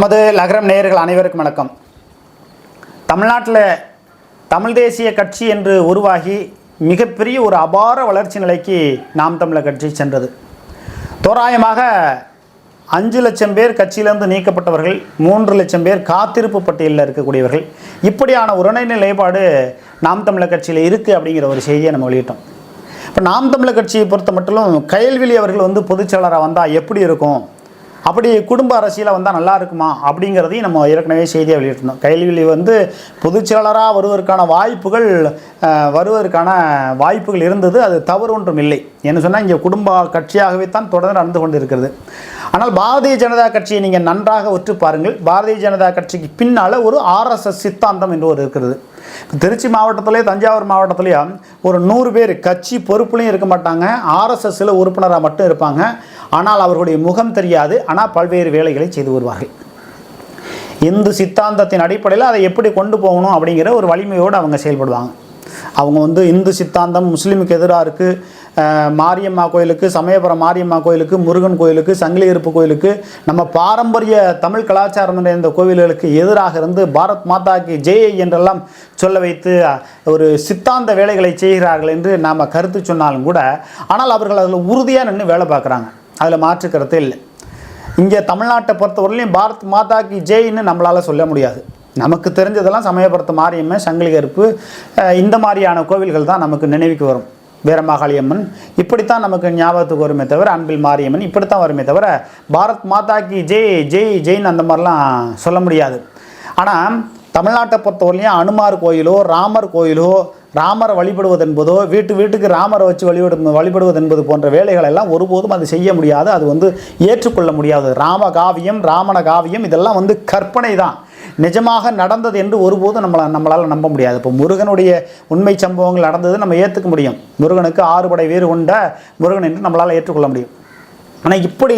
நமது லகரம் நேயர்கள் அனைவருக்கும் வணக்கம். தமிழ்நாட்டில் தமிழ் தேசிய கட்சி என்று உருவாகி மிகப்பெரிய ஒரு அபார வளர்ச்சி நிலைக்கு நாம் தமிழர் கட்சி சென்றது. தோராயமாக அஞ்சு லட்சம் பேர் கட்சியிலிருந்து நீக்கப்பட்டவர்கள் மூன்று லட்சம் பேர் காத்திருப்பு பட்டியலில் இருக்கக்கூடியவர்கள். இப்படியான உரணை நிலைப்பாடு நாம் தமிழர் கட்சியில் இருக்குது அப்படிங்கிற ஒரு செய்தியை நம்ம வெளியிட்டோம். இப்போ நாம் தமிழர் கட்சியை பொறுத்த மட்டும் கயல்விழி அவர்கள் வந்து பொதுச்செயலராக வந்தால் எப்படி இருக்கும்? அப்படி குடும்ப அரசியலை வந்தால் நல்லா இருக்குமா அப்படிங்கிறதையும் நம்ம ஏற்கனவே செய்தியாக வெளியிட்டிருந்தோம். கைல்விழி வந்து பொதுச்செயலராக வருவதற்கான வாய்ப்புகள் வருவதற்கான வாய்ப்புகள் இருந்தது அது தவறு ஒன்றும் இல்லை. என்ன சொன்னால் இங்கே குடும்ப கட்சியாகவே தான் தொடர்ந்து நடந்து கொண்டு இருக்கிறது ஆனால் பாரதிய ஜனதா கட்சியை நீங்கள் நன்றாக ஒற்று பாருங்கள். பாரதிய ஜனதா கட்சிக்கு பின்னால் ஒரு ஆர்எஸ்எஸ் சித்தாந்தம் என்று ஒரு இருக்கிறது திருச்சி மாவட்டத்திலே தஞ்சாவூர் மாவட்டத்திலேயும் ஒரு நூறு பேர் கட்சி பொறுப்புலையும் இருக்க மாட்டாங்க. ஆர்எஸ்எஸ்ஸில் உறுப்பினராக மட்டும் இருப்பாங்க. ஆனால் அவர்களுடைய முகம் தெரியாது. ஆனால் பல்வேறு வேலைகளை செய்து வருவார்கள். இந்து சித்தாந்தத்தின் அடிப்படையில் அதை எப்படி கொண்டு போகணும் அப்படிங்கிற ஒரு வலிமையோடு அவங்க செயல்படுவாங்க. அவங்க வந்து இந்து சித்தாந்தம் முஸ்லீமுக்கு எதிராக இருக்குது மாரியம்மா கோயிலுக்கு சமயபுரம் மாரியம்மா கோயிலுக்கு முருகன் கோயிலுக்கு சங்கிலி இருப்பு கோயிலுக்கு நம்ம பாரம்பரிய தமிழ் கலாச்சாரம் நிறைந்த கோவில்களுக்கு எதிராக இருந்து பாரத் மாதாக்கு ஜெய் என்றெல்லாம் சொல்ல வைத்து ஒரு சித்தாந்த வேலைகளை செய்கிறார்கள் என்று நாம் கருத்து சொன்னாலும் கூட ஆனால் அவர்கள் அதில் உறுதியாக நின்று வேலை பார்க்குறாங்க. அதில் மாற்று கருத்து இல்லை. இங்கே தமிழ்நாட்டை பொறுத்தவரையிலையும் பாரத் மாதாக்கு ஜெயின்னு நம்மளால் சொல்ல முடியாது. நமக்கு தெரிஞ்சதெல்லாம் சமயபுரத்து மாரியம்மன் சங்கிலி கருப்பு இந்த மாதிரியான கோவில்கள் தான் நமக்கு நினைவுக்கு வரும். வீரமாகாளியம்மன். இப்படித்தான் நமக்கு ஞாபகத்துக்கு வருமே தவிர அன்பில் மாரியம்மன் இப்படித்தான் வருமே தவிர பாரத் மாதா கி ஜெய் ஜெய் ஜெயின் அந்த மாதிரிலாம் சொல்ல முடியாது. ஆனால் தமிழ்நாட்டை பொறுத்தவரையிலையும் அனுமார் கோயிலோ ராமர் கோயிலோ ராமரை வழிபடுவது என்பதோ வீட்டு வீட்டுக்கு ராமரை வச்சு வழிபடு வழிபடுவது என்பது போன்ற வேலைகள் எல்லாம் ஒருபோதும் அது செய்ய முடியாது. அது வந்து ஏற்றுக்கொள்ள முடியாது. ராம காவியம் ராமண காவியம் இதெல்லாம் வந்து கற்பனை தான் நிஜமாக நடந்தது என்று ஒருபோதும் நம்மளை நம்மளால் நம்ப முடியாது. இப்போ முருகனுடைய உண்மை சம்பவங்கள் நடந்தது நம்ம ஏற்றுக்க முடியும். முருகனுக்கு ஆறுபடை வீறு கொண்ட முருகன் என்று நம்மளால் ஏற்றுக்கொள்ள முடியும். ஆனால் இப்படி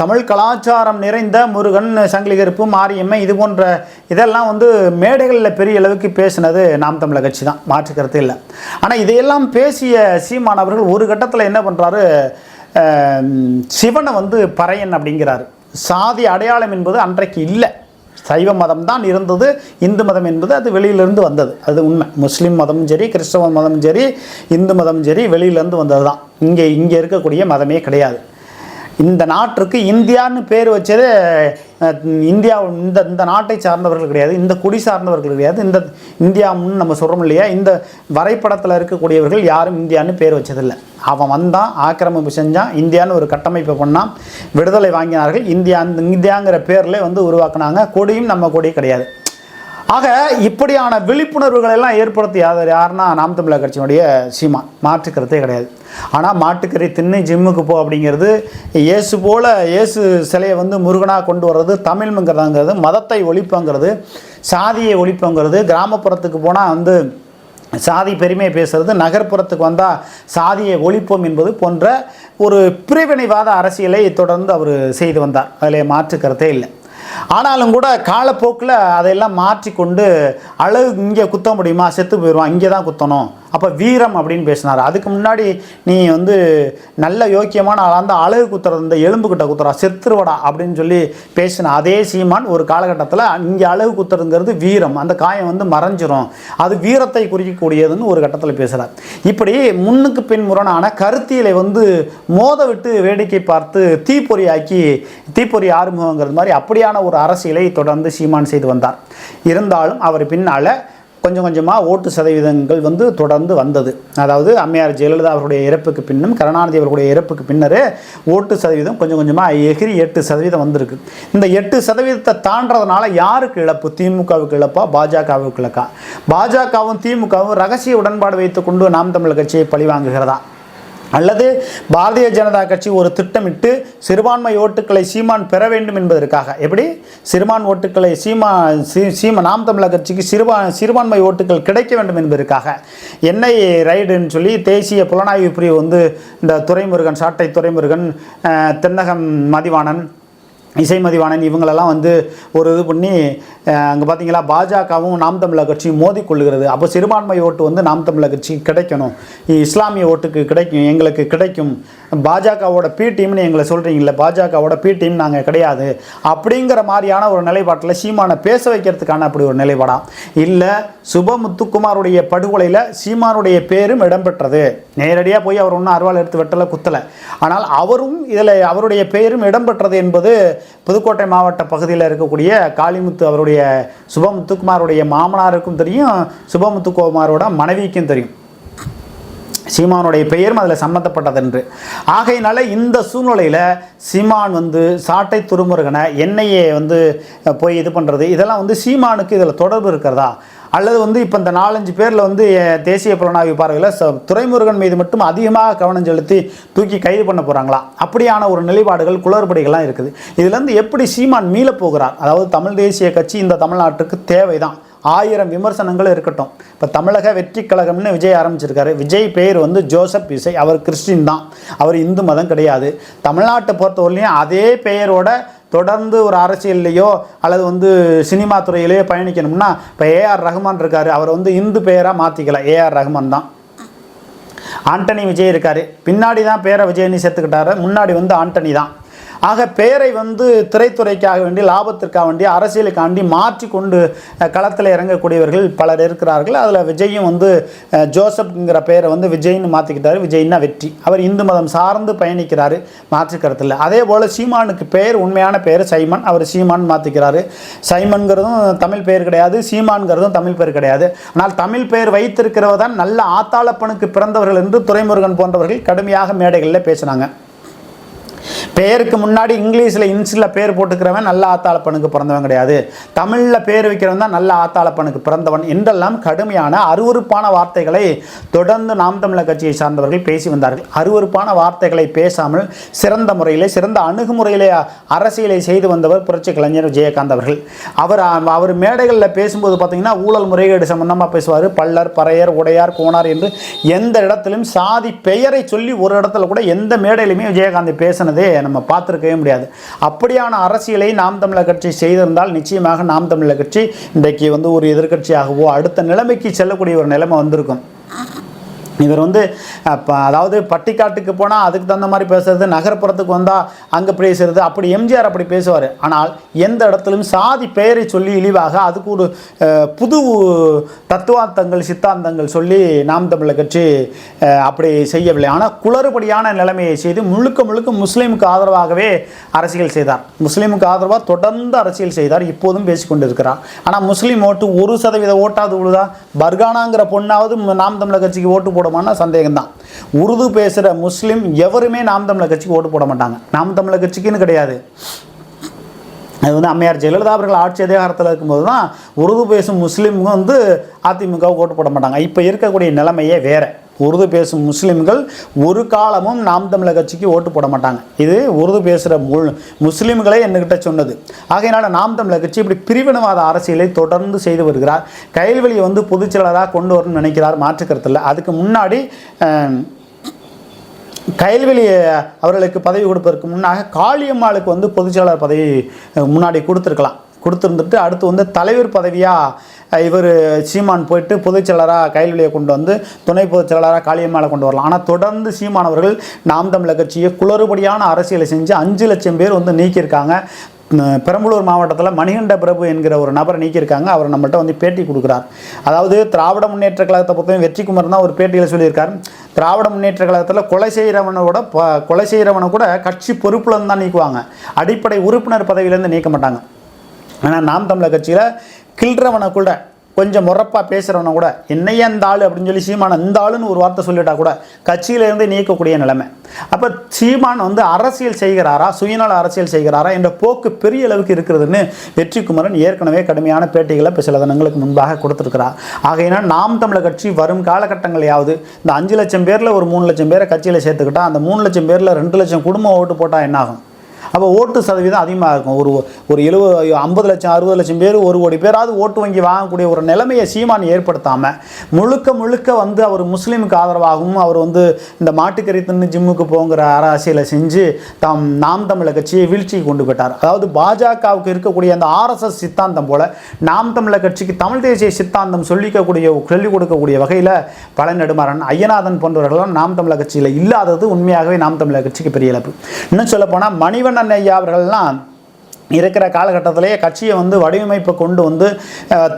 தமிழ் கலாச்சாரம் நிறைந்த முருகன் சங்கிலி கருப்பு மாரியம்மை இது போன்ற இதெல்லாம் வந்து மேடைகளில் பெரிய அளவுக்கு பேசினது நாம் தமிழக கட்சி தான். மாற்று கருத்து இல்லை. ஆனால் இதையெல்லாம் பேசிய சீமான் அவர்கள் ஒரு கட்டத்தில் என்ன பண்ணுறாரு சிவனை வந்து பறையன் அப்படிங்கிறாரு. சாதி அடையாளம் என்பது அன்றைக்கு இல்லை. சைவ மதம் தான் இருந்தது இந்து மதம் என்பது அது வெளியிலிருந்து வந்தது. அது உண்மை. முஸ்லீம் மதமும் சரி கிறிஸ்தவ மதமும் சரி இந்து மதமும் சரி வெளியிலேருந்து வந்தது தான் இங்கே இங்கே இருக்கக்கூடிய மதமே கிடையாது. இந்த நாட்டிற்கு இந்தியான்னு பேர் வச்சது இந்தியா இந்த இந்த நாட்டை சார்ந்தவர்கள் கிடையாது இந்த குடி சார்ந்தவர்கள் கிடையாது இந்த இந்தியான்னு நம்ம சொல்கிறோம் இல்லையா இந்த வரைபடத்தில் இருக்கக்கூடியவர்கள் யாரும் இந்தியான்னு பேர் வச்சதில்லை. அவன் வந்தான் ஆக்கிரமிப்பு செஞ்சான் இந்தியான்னு ஒரு கட்டமைப்பை பண்ணான் விடுதலை வாங்கினார்கள் இந்தியா இந்தியாங்கிற பேரில் வந்து உருவாக்குனாங்க கொடியும் நம்ம கொடி கிடையாது. ஆக இப்படியான விழிப்புணர்வுகள் எல்லாம் ஏற்படுத்தி யார் யாருன்னா நாம் தமிழர் கட்சியினுடைய சீமான். மாற்றுக்கிறதே கிடையாது. ஆனால் மாட்டுக்கறி தின்னு ஜிம்முக்கு போ அப்படிங்கிறது இயேசு போல இயேசு சிலையை வந்து முருகனாக கொண்டு வர்றது தமிழ்ங்கிறதாங்கிறது மதத்தை ஒழிப்புங்கிறது சாதியை ஒழிப்புங்கிறது கிராமப்புறத்துக்கு போனால் வந்து சாதி பெருமையை பேசுறது நகர்ப்புறத்துக்கு வந்தால் சாதியை ஒழிப்போம் என்பது போன்ற ஒரு பிரிவினைவாத அரசியலை தொடர்ந்து அவர் செய்து வந்தார். அதில் மாற்று கருத்தே இல்லை. ஆனாலும் கூட காலப்போக்கில் அதையெல்லாம் மாற்றிக்கொண்டு அழகு இங்கே குத்த முடியுமா? செத்து போயிடுவான். இங்கே தான் குத்தணும். அப்போ வீரம் அப்படின்னு பேசினார். அதுக்கு முன்னாடி நீ வந்து நல்ல யோக்கியமான ஆளாக இருந்தால் அழகு குத்துறது இந்த எலும்பு கிட்ட குத்துறா செத்துருவடா அப்படின்னு சொல்லி பேசின அதே சீமான் ஒரு காலகட்டத்தில் இங்கே அழகு குத்துறதுங்கிறது வீரம். அந்த காயம் வந்து மறைஞ்சிரும். அது வீரத்தை குறிக்கக்கூடியதுன்னு ஒரு கட்டத்தில் பேசுகிறார் இப்படி முன்னுக்கு பின் முரணான கருத்தியலை வந்து மோத விட்டு வேடிக்கை பார்த்து தீப்பொறியாக்கி தீப்பொறி ஆறுமுகங்கிறது மாதிரி அப்படியான ஒரு அரசியலை தொடர்ந்து சீமான் செய்து வந்தார். இருந்தாலும் அவர் பின்னால் கொஞ்சம் கொஞ்சமாக ஓட்டு சதவீதங்கள் வந்து தொடர்ந்து வந்தது. அதாவது அம்மையார் ஜெயலலிதா அவருடைய இறப்புக்கு பின்னும் கருணாநிதி அவர்களுடைய இறப்புக்கு பின்னரே ஓட்டு சதவீதம் கொஞ்சம் கொஞ்சமாக எகிரி எட்டு சதவீதம் வந்திருக்கு. இந்த எட்டு சதவீதத்தை தாண்டதுனால யாருக்கு இழப்பு? திமுகவுக்கு இழப்பா? பாஜகவுக்கு இழக்கா? பாஜகவும் திமுகவும் ரகசிய உடன்பாடு வைத்துக்கொண்டு நாம் தமிழர் கட்சியை பழிவாங்குகிறதா? அல்லது பாரதிய ஜனதா கட்சி ஒரு திட்டமிட்டு சிறுபான்மை ஓட்டுக்களை சீமான் பெற வேண்டும் என்பதற்காக. எப்படி? சிறுபான் ஓட்டுக்களை சீமா சீமா நாம் தமிழர் கட்சிக்கு சிறுபா சிறுபான்மை ஓட்டுகள் கிடைக்க வேண்டும் என்பதற்காக. என்ஐ ரைடுன்னு சொல்லி தேசிய புலனாய்வு பிரிவு வந்து இந்த துரைமுருகன் சாட்டை துரைமுருகன் தென்னகம் மதிவாணன் இசைமதிவாணன் இவங்களெல்லாம் வந்து ஒரு இது பண்ணி அங்கே பார்த்தீங்களா பாஜகவும் நாம் தமிழர் கட்சியும் மோதி கொள்ளுகிறது. அப்போ சிறுபான்மை ஓட்டு வந்து நாம் தமிழர் கட்சி கிடைக்கணும். இஸ்லாமிய ஓட்டுக்கு கிடைக்கும் எங்களுக்கு கிடைக்கும். பாஜகவோட பி டீம்னு எங்களை சொல்கிறீங்களே பாஜகவோட பி டீம் நாங்கள் கிடையாது. அப்படிங்கிற மாதிரியான ஒரு நிலைப்பாட்டில் சீமானை பேச வைக்கிறதுக்கான அப்படி ஒரு நிலைப்பாடாம் இல்லை சுபமுத்துக்குமாருடைய படுகொலையில் சீமானுடைய பேரும் இடம்பெற்றது. நேரடியாக போய் அவர் ஒன்றும் அருவாள் எடுத்து வெட்டலை குத்தலை. ஆனால் அவரும் இதில் அவருடைய பெயரும் இடம்பெற்றது என்பது புதுக்கோட்டை மாவட்ட பகுதியில் இருக்கக்கூடிய காளிமுத்து அவருடைய சுபமுத்துக்குமாருடைய மாமனாருக்கும் தெரியும் சுபமுத்துக்குமாரோட மனைவிக்கும் தெரியும். சீமானுடைய பெயரும் அதில் சம்மந்தப்பட்டதென்று ஆகையினால இந்த சூழ்நிலையில் சீமான் வந்து சாட்டை துருமுருகனை எண்ணெயை வந்து போய் இது பண்ணுறது இதெல்லாம் வந்து சீமானுக்கு இதில் தொடர்பு இருக்கிறதா? அல்லது வந்து இப்போ இந்த நாலஞ்சு பேரில் வந்து தேசிய புலனாய்வு பார்வையில் ச துரைமுருகன் மீது மட்டும் அதிகமாக கவனம் செலுத்தி தூக்கி கைது பண்ண போகிறாங்களா அப்படியான ஒரு நிலைப்பாடுகள் குளறுபடிகள்லாம் இருக்குது. இதுலேருந்து எப்படி சீமான் மீளப் போகிறார்? அதாவது தமிழ் தேசிய கட்சி இந்த தமிழ்நாட்டுக்கு தேவைதான். ஆயிரம் விமர்சனங்கள் இருக்கட்டும். இப்போ தமிழக வெற்றி கழகம்னு விஜய் ஆரம்பிச்சிருக்காரு. விஜய் பெயர் வந்து ஜோசப் இசை. அவர் கிறிஸ்டின் தான். அவர் இந்து மதம் கிடையாது. தமிழ்நாட்டை பொறுத்தவரையிலையும் அதே பெயரோட தொடர்ந்து ஒரு அரசியல்லையோ அல்லது வந்து சினிமா துறையிலேயோ பயணிக்கணும்னா இப்போ ஏஆர் ரஹ்மான் இருக்கார். அவர் வந்து இந்து பெயராக மாற்றிக்கலாம் ஏஆர் ரஹ்மான் தான். ஆண்டனி விஜய் இருக்கார். பின்னாடி தான் பேரை விஜயன்னு சேர்த்துக்கிட்டாரு. முன்னாடி வந்து ஆண்டனி தான். ஆக பெயரை வந்து திரைத்துறைக்காக வேண்டி லாபத்திற்காக வேண்டி அரசியலுக்காண்டி மாற்றி கொண்டு களத்தில் இறங்கக்கூடியவர்கள் பலர் இருக்கிறார்கள். அதில் விஜயும் வந்து ஜோசப்ங்கிற பெயரை வந்து விஜய்னு மாற்றிக்கிட்டார் விஜய்னா வெற்றி. அவர் இந்து மதம் சார்ந்து பயணிக்கிறார் மாற்றுக்கருத்தில் அதே போல் சீமானுக்கு பெயர் உண்மையான பெயர் சைமன். அவர் சீமான் மாற்றிக்கிறாரு சைமன்கிறதும் தமிழ் பெயர் கிடையாது சீமான்கிறதும் தமிழ் பெயர் கிடையாது. ஆனால் தமிழ் பெயர் வைத்திருக்கிறவர் தான் நல்ல ஆத்தாளப்பனுக்கு பிறந்தவர்கள் என்று துரைமுருகன் போன்றவர்கள் கடுமையாக மேடைகளில் பேசினாங்க. பேருக்கு முன்னாடி இங்கிலீஷில் இன்ஸில் பேர் போட்டுக்கிறவன் நல்ல ஆத்தாளப்பனுக்கு பிறந்தவன் கிடையாது. தமிழில் பேர் வைக்கிறவன் தான் நல்ல ஆத்தாளப்பனுக்கு பிறந்தவன் என்றெல்லாம் கடுமையான அருவருப்பான வார்த்தைகளை தொடர்ந்து நாம் தமிழர் கட்சியை சார்ந்தவர்கள் பேசி வந்தார்கள். அருவருப்பான வார்த்தைகளை பேசாமல் சிறந்த முறையில் சிறந்த அணுகுமுறையிலே அரசியலை செய்து வந்தவர் புரட்சி கலைஞர் விஜயகாந்த் அவர்கள். அவர் அவர் மேடைகளில் பேசும்போது பார்த்தீங்கன்னா ஊழல் முறைகேடு சம்பந்தமாக பேசுவார். பல்லர் பறையர் உடையார் கோனார் என்று எந்த இடத்திலும் சாதி பெயரை சொல்லி ஒரு இடத்துல கூட எந்த மேடையிலுமே விஜயகாந்த் பேசினதே நம்ம பார்த்துருக்கவே முடியாது. அப்படியான அரசியலை நாம் தமிழர் கட்சி செய்திருந்தால் நிச்சயமாக நாம் தமிழர் கட்சி இன்றைக்கு வந்து ஒரு எதிர்கட்சியாகவோ அடுத்த நிலைமைக்கு செல்லக்கூடிய ஒரு நிலைமை வந்திருக்கும். இவர் வந்து இப்போ அதாவது பட்டிக்காட்டுக்கு போனால் அதுக்கு தகுந்த மாதிரி பேசுறது நகர்ப்புறத்துக்கு வந்தால் அங்கே பேசுறது அப்படி எம்ஜிஆர் அப்படி பேசுவார். ஆனால் எந்த இடத்துலையும் சாதி பெயரை சொல்லி இழிவாக அதுக்கு ஒரு புது தத்துவார்த்தங்கள் சித்தாந்தங்கள் சொல்லி நாம் தமிழர் கட்சி அப்படி செய்யவில்லை. ஆனால் குளறுபடியான நிலைமையை செய்து முழுக்க முழுக்க முஸ்லீமுக்கு ஆதரவாகவே அரசியல் செய்தார். முஸ்லீமுக்கு ஆதரவாக தொடர்ந்து அரசியல் செய்தார். இப்போதும் பேசிக்கொண்டு இருக்கிறார் ஆனால் முஸ்லீம் ஓட்டு ஒரு சதவீத ஓட்டாவது விழுதா பர்கானாங்கிற பொண்ணாவது நாம் தமிழர் கட்சிக்கு ஓட்டு போடுமான்னா சந்தேகம்தான். உருது பேசுகிற முஸ்லீம் எவருமே நாம் தமிழர் கட்சிக்கு ஓட்டு போட மாட்டாங்க. நாம் தமிழர் கட்சிக்குன்னு கிடையாது. அது வந்து அம்மையார் ஜெயலலிதா அவர்கள் ஆட்சி அதிகாரத்தில் இருக்கும்போது தான் உருது பேசும் முஸ்லீமும் வந்து அதிமுக ஓட்டு போட மாட்டாங்க. இப்போ இருக்கக்கூடிய நிலைமையே வேறு. உருது பேசும் முஸ்லீம்கள் ஒரு காலமும் நாம் தமிழர் கட்சிக்கு ஓட்டு போட மாட்டாங்க. இது உருது பேசுகிற மு முஸ்லீம்களே என்கிட்ட சொன்னது. ஆகையினால நாம் தமிழர் கட்சி இப்படி பிரிவினவாத அரசியலை தொடர்ந்து செய்து வருகிறார். கைல்வெளியை வந்து பொதுச்செயலராக கொண்டு வரணும்னு நினைக்கிறார் மாற்றுக்கருத்தில் அதுக்கு முன்னாடி அஹ், கைல்வெளி அவர்களுக்கு பதவி கொடுப்பதற்கு முன்னாக காளியம்மாளுக்கு வந்து பொதுச்செயலாளர் பதவி முன்னாடி கொடுத்துருக்கலாம். கொடுத்துருந்துட்டு அடுத்து வந்து தலைவர் பதவியாக இவர் சீமான் போயிட்டு பொதுச்செயலராக கைல்வெளியை கொண்டு வந்து துணை பொதுச்செயலராக காளியம்மாளை கொண்டு வரலாம். ஆனால் தொடர்ந்து சீமான் அவர்கள் நாம் தமிழர் கட்சியை குளறுபடியான அரசியலை செஞ்சு அஞ்சு லட்சம் பேர் வந்து நீக்கியிருக்காங்க. பெரம்பலூர் மாவட்டத்தில் மணிகண்ட பிரபு என்கிற ஒரு நபரை நீக்கியிருக்காங்க. அவர் நம்மள்ட்ட வந்து பேட்டி கொடுக்குறார். அதாவது திராவிட முன்னேற்ற கழகத்தை பொறுத்தவரை வெற்றிக்குமார் தான் ஒரு பேட்டியில் சொல்லியிருக்கார். திராவிட முன்னேற்ற கழகத்தில் கொலை செய்கிறவனோட கொலை செய்கிறவனை கூட கட்சி பொறுப்புலேருந்து தான் நீக்குவாங்க. அடிப்படை உறுப்பினர் பதவியிலேருந்து நீக்க மாட்டாங்க. ஆனால் நாம் தமிழர் கட்சியில் கில்றவனை கூட கொஞ்சம் முறப்பாக பேசுகிறவனை கூட என்னையே அந்த ஆள் அப்படின்னு சொல்லி சீமான இந்த ஆளுன்னு ஒரு வார்த்தை சொல்லிட்டா கூட கட்சியிலேருந்து நீக்கக்கூடிய நிலைமை. அப்போ சீமான் வந்து அரசியல் செய்கிறாரா சுயநல அரசியல் செய்கிறாரா என்ற போக்கு பெரிய அளவுக்கு இருக்கிறதுன்னு வெற்றிக்குமரன் ஏற்கனவே கடுமையான பேட்டிகளை இப்போ சில தினங்களுக்கு முன்பாக கொடுத்துருக்கிறார். ஆகையினால் நாம் தமிழர் கட்சி வரும் காலகட்டங்களையாவது இந்த அஞ்சு லட்சம் பேரில் ஒரு மூணு லட்சம் பேரை கட்சியில் சேர்த்துக்கிட்டால் அந்த மூணு லட்சம் பேரில் ரெண்டு லட்சம் குடும்பம் ஓட்டு போட்டால் என்னாகும்? அப்போ ஓட்டு சதவீதம் அதிகமாக இருக்கும். ஒரு ஒரு எழுபது ஐம்பது லட்சம் அறுபது லட்சம் பேர் ஒரு கோடி பேராவது ஓட்டு வங்கி வாங்கக்கூடிய ஒரு நிலைமையை சீமான் ஏற்படுத்தாமல் முழுக்க முழுக்க வந்து அவர் முஸ்லீமுக்கு ஆதரவாகவும் அவர் வந்து இந்த மாட்டுக்கறி தின்னு ஜிம்முக்கு போங்கிற அரசியலை செஞ்சு தாம் நாம் தமிழர் கட்சியை வீழ்ச்சிக்கு கொண்டு போயிட்டார். அதாவது பாஜகவுக்கு இருக்கக்கூடிய அந்த ஆர்எஸ்எஸ் சித்தாந்தம் போல நாம் தமிழர் கட்சிக்கு தமிழ் தேசிய சித்தாந்தம் சொல்லிக்கக்கூடிய சொல்லிக் கொடுக்கக்கூடிய வகையில் பல நெடுமாறன் ஐயநாதன் போன்றவர்களும் நாம் தமிழர் கட்சியில் இல்லாதது உண்மையாகவே நாம் தமிழர் கட்சிக்கு பெரிய இழப்பு. இன்னும் சொல்லப்போனால் மணிவண்ணன் ஐயா அவர்கள்லாம் இருக்கிற காலகட்டத்திலேயே கட்சியை வந்து வடிவமைப்பை கொண்டு வந்து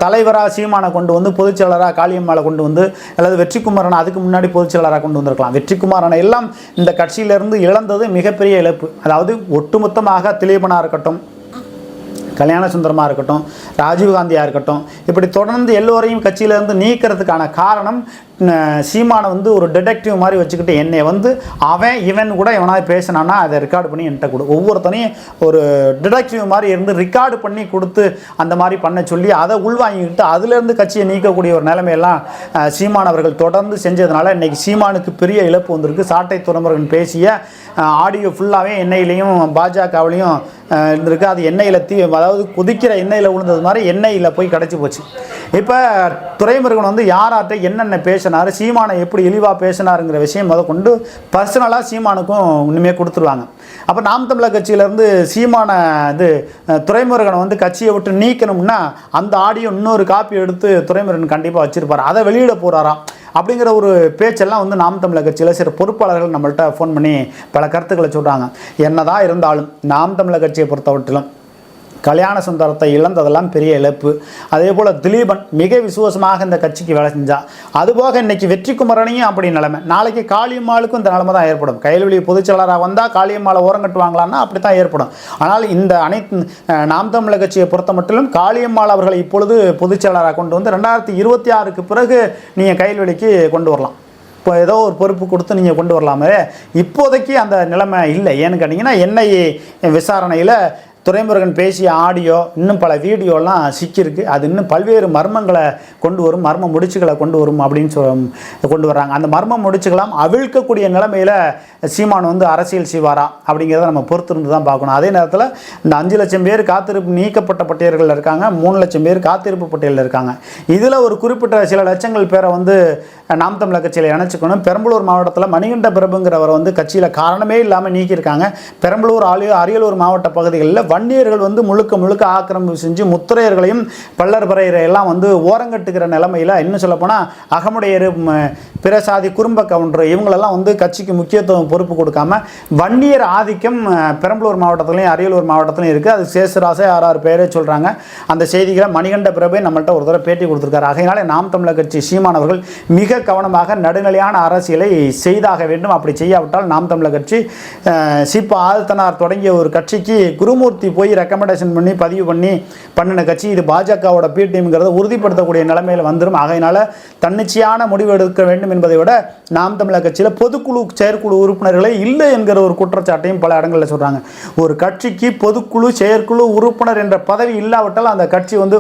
தலைவராக சீமானை கொண்டு வந்து பொதுச்செயலராக காளியம்மாவை கொண்டு வந்து அல்லது வெற்றிக்குமாரனை அதுக்கு முன்னாடி பொதுச்செயலராக கொண்டு வந்திருக்கலாம். வெற்றிக்குமாரனை எல்லாம் இந்த கட்சியிலிருந்து இழந்தது மிகப்பெரிய இழப்பு. அதாவது ஒட்டுமொத்தமாக திலீபனாக இருக்கட்டும் கல்யாண சுந்தரமாக இருக்கட்டும் ராஜீவ்காந்தியாக இருக்கட்டும் இப்படி தொடர்ந்து எல்லோரையும் கட்சியிலேருந்து நீக்கிறதுக்கான காரணம் சீமானை வந்து ஒரு டிடெக்டிவ் மாதிரி வச்சுக்கிட்டு என்னை வந்து அவன் இவன் கூட எவனாவது பேசினான்னா அதை ரெக்கார்டு பண்ணி என்கிட்ட கொடு. ஒவ்வொருத்தனையும் ஒரு டிடெக்டிவ் மாதிரி இருந்து ரெக்கார்டு பண்ணி கொடுத்து அந்த மாதிரி பண்ண சொல்லி அதை உள்வாங்கிக்கிட்டு அதுலேருந்து கட்சியை நீக்கக்கூடிய ஒரு நிலைமையெல்லாம் சீமான் அவர்கள் தொடர்ந்து செஞ்சதுனால இன்றைக்கி சீமானுக்கு பெரிய இழப்பு வந்திருக்கு. சாட்டை துறைமுருகன் பேசிய ஆடியோ ஃபுல்லாகவே எண்ணெயிலையும் பாஜகவிலையும் இருந்திருக்கு. அது எண்ணெயில் தீ அதாவது குதிக்கிற எண்ணெயில் விழுந்தது மாதிரி எண்ணெயில் போய் கிடச்சி போச்சு. இப்போ துறைமுருகன் வந்து யாராட்ட என்னென்ன பேசினார் சீமானை எப்படி இழிவாக பேசினாருங்கிற விஷயம் முத கொண்டு பர்சனலாக சீமானுக்கும் இன்னுமே கொடுத்துருவாங்க. அப்போ நாம் தமிழர் கட்சியிலேருந்து சீமான இது துறைமுருகனை வந்து கட்சியை விட்டு நீக்கணும்னா அந்த ஆடியோ இன்னொரு காப்பி எடுத்து துறைமுருகன் கண்டிப்பாக வச்சுருப்பார். அதை வெளியிட போகிறாராம் அப்படிங்கிற ஒரு பேச்செல்லாம் வந்து நாம் தமிழர் கட்சியில் சில பொறுப்பாளர்கள் நம்மள்ட்ட ஃபோன் பண்ணி பல கருத்துக்களை சொல்கிறாங்க என்னதான் இருந்தாலும் நாம் தமிழர் கட்சியை பொறுத்தவற்றிலும் கல்யாண சுந்தரத்தை இழந்ததெல்லாம் பெரிய இழப்பு. அதே போல் திலீபன் மிக விசுவாசமாக இந்த கட்சிக்கு வேலை செஞ்சா. அதுபோக இன்னைக்கு வெற்றி குமரனையும் அப்படி நிலைமை. நாளைக்கு காளியம்மாளுக்கும் இந்த நிலைமை தான் ஏற்படும். கைல்வெளி பொதுச்செயலாளராக வந்தால் காளியம்மாளை ஓரம் கட்டுவாங்களான்னா அப்படி தான் ஏற்படும். ஆனால் இந்த அனைத்து நாம் தமிழர் கட்சியை பொறுத்த மட்டிலும் காளியம்மாள் அவர்களை இப்பொழுது பொதுச்செயலாளராக கொண்டு வந்து ரெண்டாயிரத்தி இருபத்தி ஆறுக்கு பிறகு நீங்கள் கைல்வெளிக்கு கொண்டு வரலாம். இப்போ ஏதோ ஒரு பொறுப்பு கொடுத்து நீங்கள் கொண்டு வரலாமே. இப்போதைக்கு அந்த நிலைமை இல்லை. ஏன்னு கேட்டிங்கன்னா என்ஐஏ விசாரணையில் துரைமுருகன் பேசிய ஆடியோ இன்னும் பல வீடியோலாம் சிக்கியிருக்கு. அது இன்னும் பல்வேறு மர்மங்களை கொண்டு வரும் மர்ம முடிச்சுகளை கொண்டு வரும் அப்படின்னு சொல் கொண்டு வர்றாங்க. அந்த மர்ம முடிச்சுக்கலாம் அவிழ்க்கக்கூடிய நிலைமையில் சீமான் வந்து அரசியல் செய்வாரா அப்படிங்கிறத நம்ம பொறுத்திருந்து தான் பார்க்கணும். அதே நேரத்தில் இந்த அஞ்சு லட்சம் பேர் காத்திருப்பு நீக்கப்பட்ட பட்டியல்கள் இருக்காங்க மூணு லட்சம் பேர் காத்திருப்பு பட்டியலில் இருக்காங்க. இதில் ஒரு குறிப்பிட்ட சில லட்சங்கள் பேரை வந்து நாம் தமிழக கட்சியில் இணைச்சிக்கணும். பெரம்பலூர் மாவட்டத்தில் மணிகண்ட பிரபுங்கிறவரை வந்து கட்சியில் காரணமே இல்லாமல் நீக்கியிருக்காங்க. பெரம்பலூர் ஆலி அரியலூர் மாவட்ட பகுதிகளில் வன்னியர்கள் வந்து முழுக்க முழுக்க ஆக்கிரமிப்பு செஞ்சு முத்திரையர்களையும் பல்லர் பறையரை எல்லாம் வந்து ஓரங்கட்டுக்கிற நிலமையில் இன்னும் சொல்லப்போனால் அகமுடையர் பிரசாதி பிற சாதி குறும்ப கவுண்டர் இவங்களெல்லாம் வந்து கட்சிக்கு முக்கியத்துவம் பொறுப்பு கொடுக்காம வன்னியர் ஆதிக்கம் பெரம்பலூர் மாவட்டத்துலையும் அரியலூர் மாவட்டத்துலையும் இருக்குது அது சேசுராசே ஆறாறு பேரே சொல்கிறாங்க அந்த செய்திகளை மணிகண்ட பிரபே நம்மள்ட்ட ஒரு தடவை பேட்டி கொடுத்துருக்காரு. ஆகையினாலே நாம் தமிழர் கட்சி சீமானவர்கள் மிக கவனமாக நடுநிலையான அரசியலை செய்தாக வேண்டும். அப்படி செய்யாவிட்டால் நாம் தமிழர் கட்சி அஹ், ஆழ்த்தனார் தொடங்கிய ஒரு கட்சிக்கு குருமூர்த்தி போய் ரெக்கமெண்டேஷன் பண்ணி பதிவு பண்ணி பண்ணின கட்சி இது பாஜகவோட பி டீம்ங்கிறத உறுதிப்படுத்தக்கூடிய நிலைமையில் வந்துடும் ஆகையினால தன்னிச்சையான முடிவு எடுக்க வேண்டும் என்பதை விட நாம் தமிழர் கட்சியில் பொதுக்குழு செயற்குழு உறுப்பினர்களே இல்லை என்கிற ஒரு குற்றச்சாட்டையும் பல இடங்களில் சொல்கிறாங்க ஒரு கட்சிக்கு பொதுக்குழு செயற்குழு உறுப்பினர் என்ற பதவி இல்லாவிட்டால் அந்த கட்சி வந்து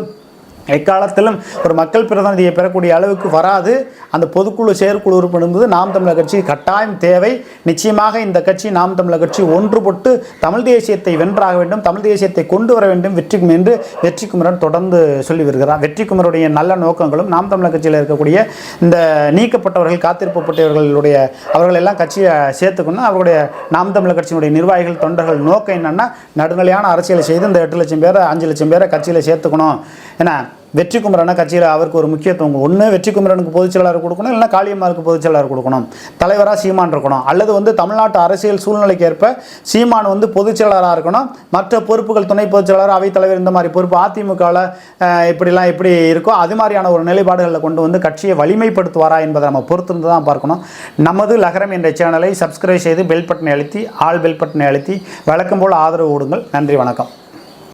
எக்காலத்திலும் ஒரு மக்கள் பிரதிநிதியை பெறக்கூடிய அளவுக்கு வராது. அந்த பொதுக்குழு செயற்குழு உறுப்பினர் நாம் தமிழர் கட்சி கட்டாயம் தேவை. நிச்சயமாக இந்த கட்சி நாம் தமிழர் கட்சி ஒன்றுபட்டு தமிழ் தேசியத்தை வென்றாக வேண்டும் தமிழ் தேசியத்தை கொண்டு வர வேண்டும் வெற்றிக்கும் என்று வெற்றிக்குமரன் தொடர்ந்து சொல்லி வருகிறார். வெற்றிக்குமருடைய நல்ல நோக்கங்களும் நாம் தமிழர் கட்சியில் இருக்கக்கூடிய இந்த நீக்கப்பட்டவர்கள் காத்திருப்பப்பட்டவர்களுடைய அவர்கள் எல்லாம் கட்சியை சேர்த்துக்கணும். அவர்களுடைய நாம் தமிழர் கட்சியினுடைய நிர்வாகிகள் தொண்டர்கள் நோக்கம் என்னென்னா நடுநிலையான அரசியலை செய்து இந்த எட்டு லட்சம் பேரை அஞ்சு லட்சம் பேரை கட்சியில் சேர்த்துக்கணும். ஏன்னா வெற்றி குமரனை கட்சியில் அவருக்கு ஒரு முக்கியத்துவம் ஒன்று வெற்றி குமரனுக்கு பொதுச்செயலாளர் கொடுக்கணும் இல்லைன்னா காளியம்மாருக்கு பொதுச்செயலாளர் கொடுக்கணும். தலைவராக சீமான் இருக்கணும். அல்லது வந்து தமிழ்நாட்டு அரசியல் சூழ்நிலைக்கு ஏற்ப சீமான் வந்து பொதுச்செயலாளராக இருக்கணும். மற்ற பொறுப்புகள் துணை பொதுச்செயலாளர் அவைத்தலைவர் இந்த மாதிரி பொறுப்பு அதிமுகவில் இப்படிலாம் எப்படி இருக்கோ அது மாதிரியான ஒரு நிலைப்பாடுகளில் கொண்டு வந்து கட்சியை வலிமைப்படுத்துவாரா என்பதை நம்ம பொறுத்திருந்து தான் பார்க்கணும். நமது லகரம் என்ற சேனலை சப்ஸ்கிரைப் செய்து பெல் பட்டனை அழுத்தி ஆல் பெல் பட்டனை அழுத்தி வழக்கம் போல் ஆதரவு கொடுங்கள். நன்றி வணக்கம்.